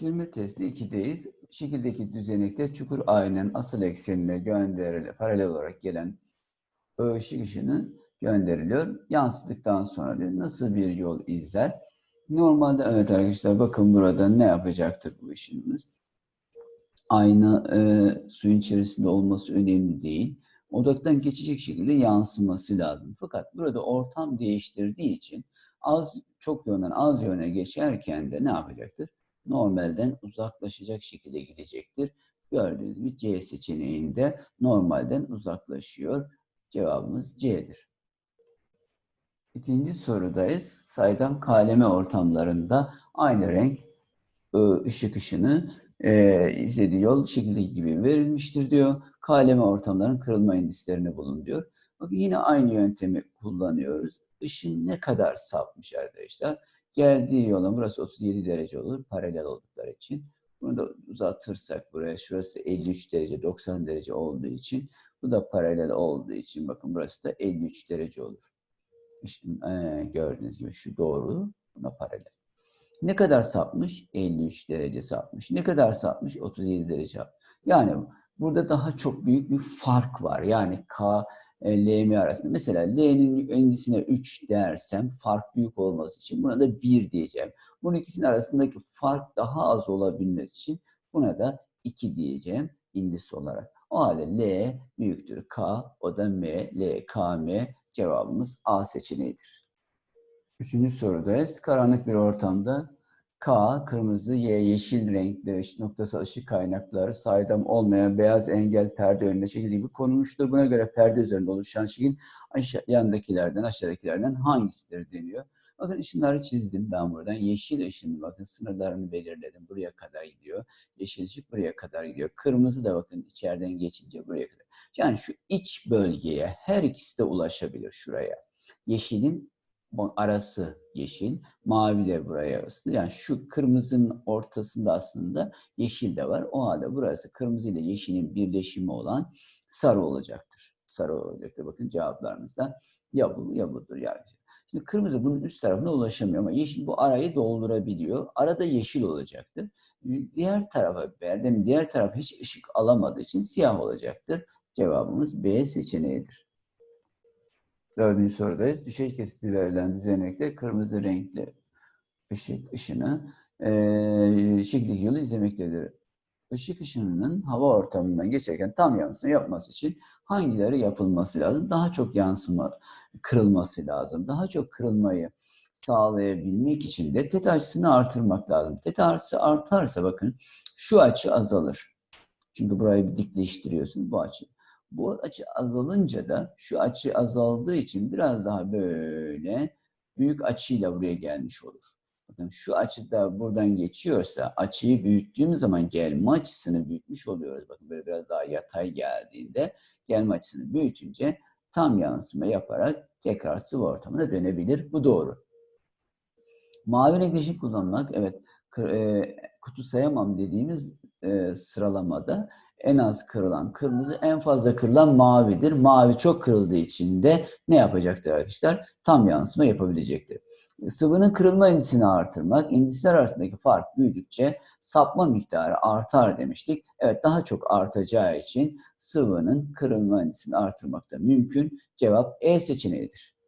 Eşleştirme testi 2'deyiz. Şekildeki düzenekte çukur aynen asıl eksenine gönderilen, paralel olarak gelen ışık ışını gönderiliyor. Yansıdıktan sonra diyor, nasıl bir yol izler? Normalde evet arkadaşlar bakın burada ne yapacaktır bu ışınımız? Ayna e, suyun içerisinde olması önemli değil. Odaktan geçecek şekilde yansıması lazım. Fakat burada ortam değiştirdiği için az çok yönden az yöne geçerken de ne yapacaktır? Normalden uzaklaşacak şekilde gidecektir. Gördüğünüz gibi C seçeneğinde normalden uzaklaşıyor. Cevabımız C'dir. İkinci sorudayız. Saydam kaleme ortamlarında aynı renk ışık ışını e, izlediği yol şekilde gibi verilmiştir diyor. Kaleme ortamların kırılma indislerini bulun diyor. Bakın yine aynı yöntemi kullanıyoruz. Işın ne kadar sapmış arkadaşlar? Geldiği yola burası 37 derece olur paralel oldukları için. Bunu da uzatırsak buraya şurası 53 derece 90 derece olduğu için bu da paralel olduğu için bakın burası da 53 derece olur. Şimdi, e, gördüğünüz gibi şu doğru buna paralel. Ne kadar sapmış? 53 derece sapmış. Ne kadar sapmış? 37 derece. Yani burada daha çok büyük bir fark var. Yani K LM arasında. Mesela L'nin endisine 3 dersem fark büyük olması için buna da 1 diyeceğim. Bunun ikisinin arasındaki fark daha az olabilmesi için buna da 2 diyeceğim indis olarak. O halde L büyüktür K, o da M, L, K, M cevabımız A seçeneğidir. Üçüncü sorudayız. Karanlık bir ortamda K, kırmızı, Y, yeşil renkli ışık noktasal ışık kaynakları saydam olmayan beyaz engel perde önüne şekil gibi konulmuştur. Buna göre perde üzerinde oluşan şekil aşağı, yandakilerden, aşağıdakilerden hangisidir deniyor. Bakın ışınları çizdim ben buradan. Yeşil ışın bakın sınırlarını belirledim. Buraya kadar gidiyor. Yeşil ışık buraya kadar gidiyor. Kırmızı da bakın içeriden geçince buraya kadar. Yani şu iç bölgeye her ikisi de ulaşabilir şuraya. Yeşilin arası yeşil, mavi de buraya arası. Yani şu kırmızının ortasında aslında yeşil de var. O halde burası kırmızı ile yeşilin birleşimi olan sarı olacaktır. Sarı olacaktır. Bakın cevaplarımızda ya bu ya budur yani. Şimdi kırmızı bunun üst tarafına ulaşamıyor ama yeşil bu arayı doldurabiliyor. Arada yeşil olacaktır. Diğer tarafa verdim. Diğer taraf hiç ışık alamadığı için siyah olacaktır. Cevabımız B seçeneğidir. Dördüncü sorudayız. Düşey kesiti verilen düzenekte kırmızı renkli ışık ışını e, şekildeki yolu izlemektedir. Işık ışınının hava ortamından geçerken tam yansıma yapması için hangileri yapılması lazım? Daha çok yansıma kırılması lazım. Daha çok kırılmayı sağlayabilmek için de teta açısını artırmak lazım. Teta açısı artarsa bakın şu açı azalır. Çünkü burayı bir dikleştiriyorsun bu açı. Bu açı azalınca da şu açı azaldığı için biraz daha böyle büyük açıyla buraya gelmiş olur. Bakın şu açı da buradan geçiyorsa açıyı büyüttüğüm zaman gelme açısını büyütmüş oluyoruz. Bakın böyle biraz daha yatay geldiğinde gelme açısını büyütünce tam yansıma yaparak tekrar sıvı ortamına dönebilir. Bu doğru. Mavi renk kullanmak evet kutu sayamam dediğimiz sıralamada en az kırılan kırmızı, en fazla kırılan mavidir. Mavi çok kırıldığı için de ne yapacaktır arkadaşlar? Tam yansıma yapabilecektir. Sıvının kırılma indisini artırmak, indisler arasındaki fark büyüdükçe sapma miktarı artar demiştik. Evet daha çok artacağı için sıvının kırılma indisini artırmak da mümkün. Cevap E seçeneğidir.